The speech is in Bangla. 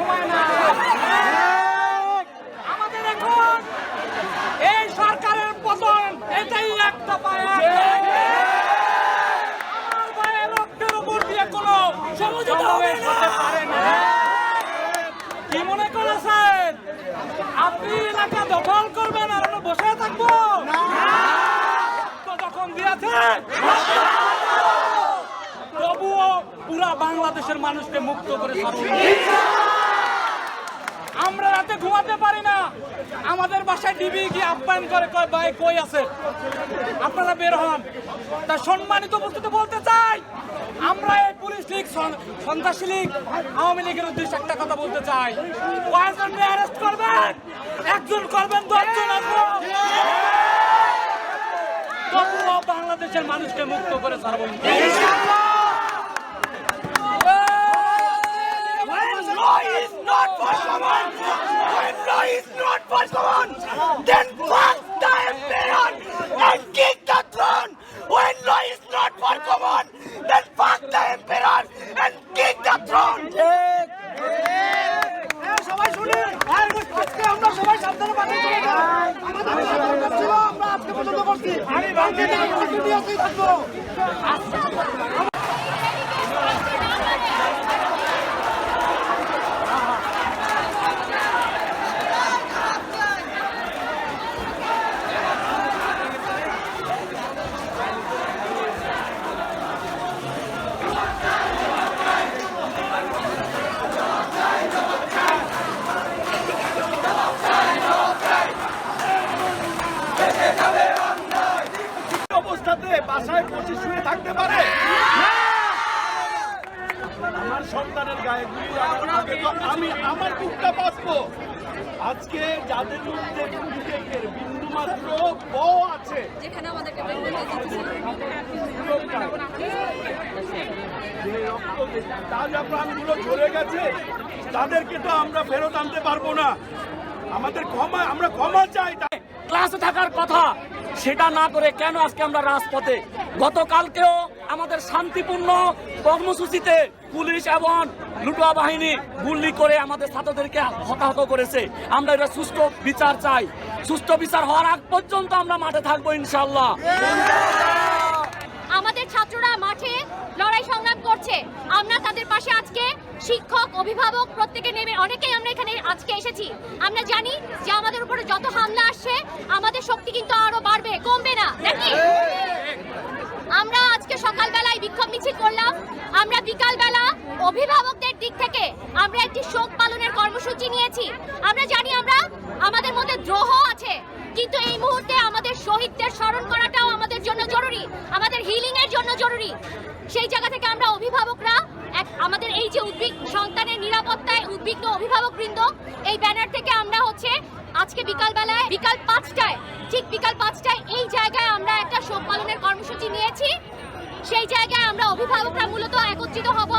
সময় না আমাদের এখন এই সরকারের পতন, এটাই একটা উপর দিয়ে কোনো এলাকা দখল করবেন আর বসে তবুও পুরা বাংলাদেশের মানুষকে মুক্ত করে আমরা রাতে ঘুমাতে পারি না। আমাদের বাসায় ডিবি গিয়ে আপ্যায়ন করে ভাই, কই আছে? আপনারা বের হন। তা সম্মানিত উপস্থিত বলতে চাই, আমরা এই পুলিশ লীগ সন্ত্রাসী লীগ, আওয়ামী লীগের উদ্দেশ্যে একটা কথা বলতে চাই। কয়েকজনকে অ্যারেস্ট করবেন? একজন করবেন দশজন বাংলাদেশের মানুষকে মুক্ত করে ছাড়বো When law is not for someone, when law is not for someone, then fuck the emperor and kick the throne. When law is not for common, then fuck the emperor and kick the throne. আমরা আজকে পর্যন্ত করছি আমি বাংলাদেশ থেকে থাকব অবস্থাতে বাসায় বসে শুয়ে থাকতে পারে আমার সন্তানের গায়ে গুলি লাগানোর আগে তো আমি আমার বুকটা বাঁচবো। আজকে যাদের মধ্যে বিবেকের বিন্দু মাত্র ব আছে যেখানে আমাদেরকে তাজা প্রাণগুলো ঝরে গেছে তাদেরকে তো আমরা ফেরত আনতে পারব না। আমাদের ক্ষমা আমরা ক্ষমা চাই তাই ক্লাসে থাকার কথা সেটা না করে কেন আজকে আমরা রাজপথে? গতকালকেও আমাদের শান্তিপূর্ণ কর্মসূচিতে পুলিশ এবং লুটোয়া বাহিনী গুলি করে আমাদের ছাত্রদেরকে হতাহত করেছে। আমরা এটা সুস্থ বিচার চাই। সুস্থ বিচার হওয়ার আগ পর্যন্ত আমরা মাঠে থাকব ইনশাল্লাহ আমাদের ছাত্ররা মাঠে সংগ্রাম করছে। আমরা তাদের পাশে আজকে শিক্ষক, অভিভাবক প্রত্যেকে নেমে অনেকেই আমরা এখানে আজকে এসেছি। আমরা জানি যে আমাদের উপরে যত হামলা আসছে, আমাদের শক্তি কিন্তু আরও বাড়বে, কমবে না, নাকি? আমরা আজকে সকালবেলায় বিক্ষোভ মিছিল করলাম। আমরা বিকালবেলা অভিভাবকদের দিক থেকে আমরা একটি শোক পালনের কর্মসূচি নিয়েছি। আমরা জানি আমরা আমাদের মধ্যে দ্রোহ আছে, কিন্তু এই মুহূর্তে আমাদের শহীদদের স্মরণ করাটাও আমাদের জন্য জরুরি, আমাদের হিলিং এর জন্য জরুরি। সেই জায়গা থেকে আমরা অভিভাবকরা, এক আমাদের এই যে উদ্বিগ, সন্তানের নিরাপত্তায় উদ্বিগ্ন অভিভাবক বৃন্দ এই ব্যানার থেকে আমরা হচ্ছে আজকে বিকাল বেলায় বিকাল পাঁচটায়, ঠিক বিকাল পাঁচটায় এই জায়গায় আমরা একটা শোক পালনের কর্মসূচি নিয়েছি। সেই জায়গায় আমরা অভিভাবকরা মূলত একত্রিত হব